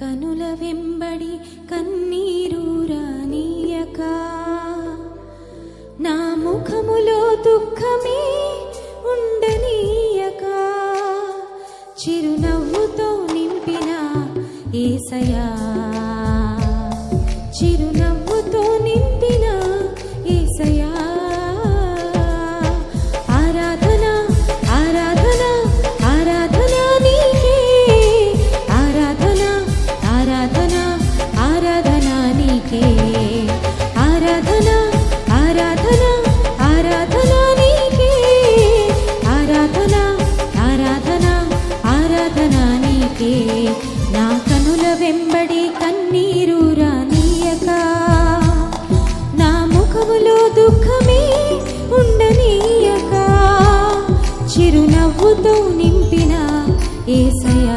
కనుల వెంబడి కన్నీరు రానీయక. నా ముఖములో దుఃఖమే ఉండనీయక. చిరునవ్వుతో నింపిన ఏసయా ప్రభుతో నింపిన ఏసయా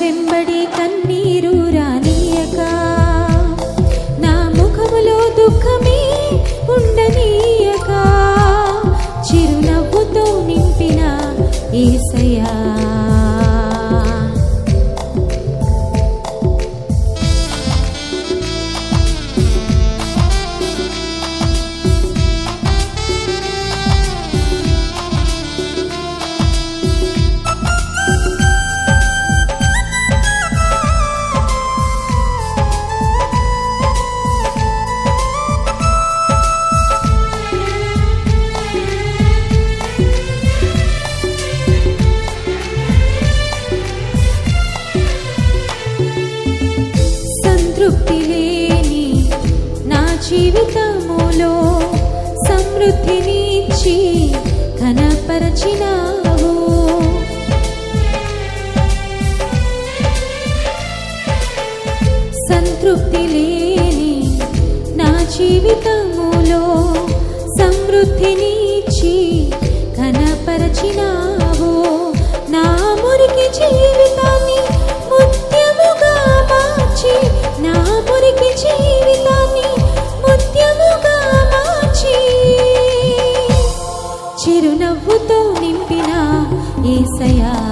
వెంబడి కన్నీరు రానీయక. నా ముఖములో దుఃఖమే ఉండనీయక. చిరునవ్వుతో నింపిన ఏసయా జీవితములో సమృద్ధినిచ్చి కనపరచినావు సంతృప్తి లేని నా జీవితములో సమృద్ధినిచ్చి కనపరచినా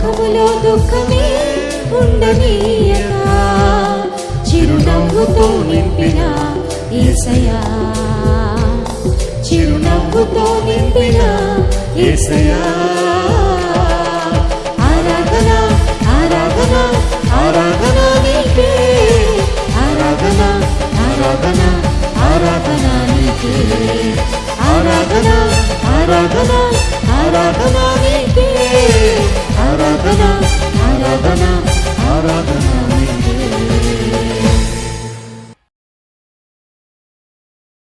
దుఃఖములో దుఃఖమే ఉండనీయక. చిరునవ్వుతో నింపిన ఏసయా చిరునవ్వుతో నింపిన ఏసయా ఆరాధన ఆరాధన ఆరాధన.